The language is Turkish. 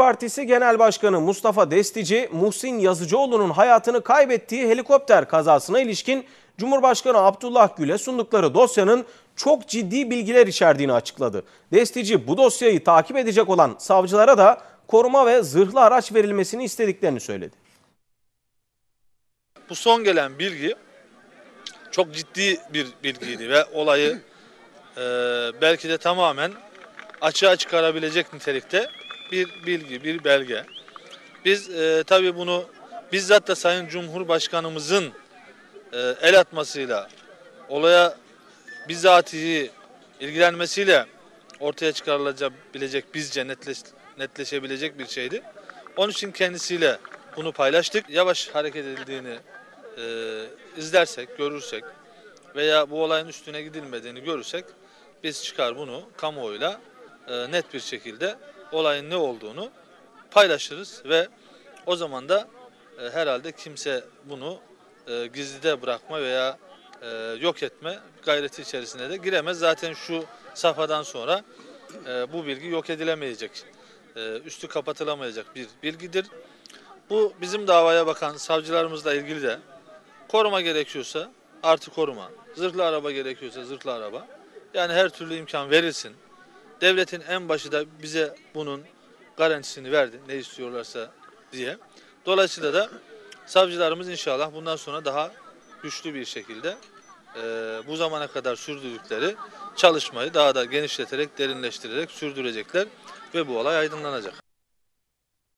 Partisi Genel Başkanı Mustafa Destici, Muhsin Yazıcıoğlu'nun hayatını kaybettiği helikopter kazasına ilişkin Cumhurbaşkanı Abdullah Gül'e sundukları dosyanın çok ciddi bilgiler içerdiğini açıkladı. Destici bu dosyayı takip edecek olan savcılara da koruma ve zırhlı araç verilmesini istediklerini söyledi. Bu son gelen bilgi çok ciddi bir bilgiydi ve olayı e, belki de tamamen açığa çıkarabilecek nitelikte bir bilgi, bir belge. Biz e, tabii bunu bizzat da Sayın Cumhurbaşkanımızın e, el atmasıyla, olaya bizatihi ilgilenmesiyle ortaya çıkarılabilecek, bizce netleş, netleşebilecek bir şeydi. Onun için kendisiyle bunu paylaştık. Yavaş hareket edildiğini e, izlersek, görürsek veya bu olayın üstüne gidilmediğini görürsek biz çıkar bunu kamuoyuyla e, net bir şekilde olayın ne olduğunu paylaşırız ve o zaman da e, herhalde kimse bunu e, gizlide bırakma veya e, yok etme gayreti içerisine de giremez. Zaten şu safhadan sonra e, bu bilgi yok edilemeyecek, e, üstü kapatılamayacak bir bilgidir. Bu bizim davaya bakan savcılarımızla ilgili de koruma gerekiyorsa artı koruma, zırhlı araba gerekiyorsa zırhlı araba. Yani her türlü imkan verilsin. Devletin en başı da bize bunun garantisini verdi ne istiyorlarsa diye. Dolayısıyla da savcılarımız inşallah bundan sonra daha güçlü bir şekilde e, bu zamana kadar sürdürdükleri çalışmayı daha da genişleterek, derinleştirerek sürdürecekler ve bu olay aydınlanacak.